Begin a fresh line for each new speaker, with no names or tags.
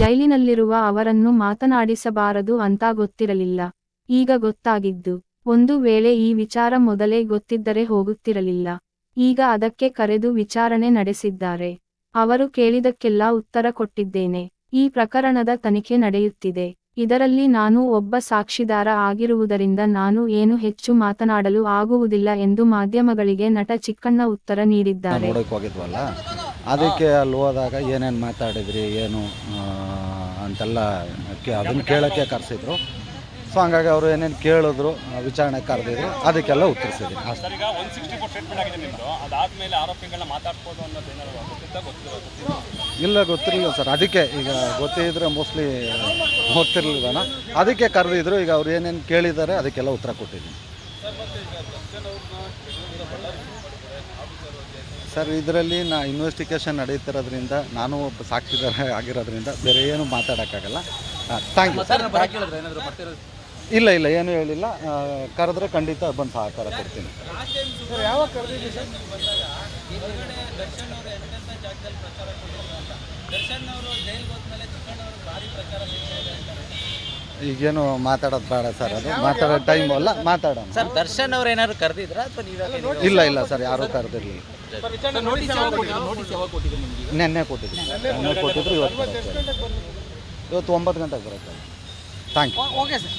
ಜೈಲಿನಲ್ಲಿರುವ ಅವರನ್ನು ಮಾತನಾಡಿಸಬಾರದು ಅಂತ ಗೊತ್ತಿರಲಿಲ್ಲ. ಈಗ ಗೊತ್ತಾಗಿದ್ದು, ಒಂದು ವೇಳೆ ಈ ವಿಚಾರ ಮೊದಲೇ ಗೊತ್ತಿದ್ದರೆ ಹೋಗುತ್ತಿರಲಿಲ್ಲ. ಈಗ ಅದಕ್ಕೆ ಕರೆದು ವಿಚಾರಣೆ ನಡೆಸಿದ್ದಾರೆ. ಅವರು ಕೇಳಿದಕ್ಕೆಲ್ಲ ಉತ್ತರ ಕೊಟ್ಟಿದ್ದೇನೆ. ಈ ಪ್ರಕರಣದ ತನಿಖೆ ನಡೆಯುತ್ತಿದೆ. ಇದರಲ್ಲಿ ನಾನು ಒಬ್ಬ ಸಾಕ್ಷಿದಾರ ಆಗಿರುವುದರಿಂದ ನಾನು ಏನು ಹೆಚ್ಚು ಮಾತನಾಡಲು ಆಗುವುದಿಲ್ಲ ಎಂದು ಮಾಧ್ಯಮಗಳಿಗೆ ನಟ ಚಿಕ್ಕಣ್ಣ ಉತ್ತರ ನೀಡಿದ್ದಾರೆ.
ಅದಕ್ಕೆ ಅಲ್ಲಿ ಹೋದಾಗ ಏನೇನು ಮಾತಾಡಿದ್ರಿ, ಏನು ಅಂತೆಲ್ಲ ಅದನ್ನು ಕೇಳೋಕ್ಕೆ ಕರೆಸಿದ್ರು. ಸೊ ಹಂಗಾಗಿ ಅವರು ಏನೇನು ಕೇಳಿದ್ರು ವಿಚಾರಣೆ ಕರೆದಿದ್ರು ಅದಕ್ಕೆಲ್ಲ
ಗೊತ್ತಿಲ್ಲ.
ಇಲ್ಲ ಗೊತ್ತಿರಲಿಲ್ಲ ಸರ್. ಅದಕ್ಕೆ ಈಗ ಗೊತ್ತಿದ್ರೆ ಮೋಸ್ಟ್ಲಿ ಹೋಗ್ತಿರ್ಲಿಲ್ಲ ಅದಕ್ಕೆ ಕರೆದಿದ್ರು ಈಗ ಅವ್ರು ಏನೇನು ಕೇಳಿದ್ದಾರೆ ಅದಕ್ಕೆಲ್ಲ ಉತ್ತರ ಕೊಟ್ಟಿದ್ದೀನಿ. ಸರ್ ಇದರಲ್ಲಿ ನಾ ಇನ್ವೆಸ್ಟಿಗೇಷನ್ ನಡೀತಿರೋದ್ರಿಂದ ನಾನು ಒಬ್ಬ ಸಾಕ್ಷಿದಾರ ಆಗಿರೋದ್ರಿಂದ ಬೇರೆ ಏನು ಮಾತಾಡೋಕ್ಕಾಗಲ್ಲ. ಥ್ಯಾಂಕ್ ಯು ಸರ್ ಇಲ್ಲ ಇಲ್ಲ ಏನು ಹೇಳಿಲ್ಲ. ಕರೆದ್ರೆ ಖಂಡಿತ ಬಂದು ಸಹಕಾರ ಕೊಡ್ತೀನಿ. ಈಗೇನು ಮಾತಾಡೋದು ಬೇಡ ಸರ್ ಅದು ಮಾತಾಡೋ ಟೈಮ್ ಅಲ್ಲ ಮಾತಾಡೋಣ.
ಸರ್ ದರ್ಶನ್ ಅವ್ರು ಏನಾದ್ರು ಕರೆದಿದ್ರ ಅಥವಾ ನೀವೇ
ಇಲ್ಲ ಇಲ್ಲ ಸರ್ ಯಾರೂ ಕರೆದಿರಲಿಲ್ಲ. ನೆನ್ನೆ ಕೊಟ್ಟಿದ್ರು? ನೆನ್ನೆ ಕೊಟ್ಟಿದ್ರು. ಇವತ್ತು ಇವತ್ತು ಒಂಬತ್ತು ಗಂಟೆಗೆ ಬರುತ್ತೆ. Thank you
okay sir.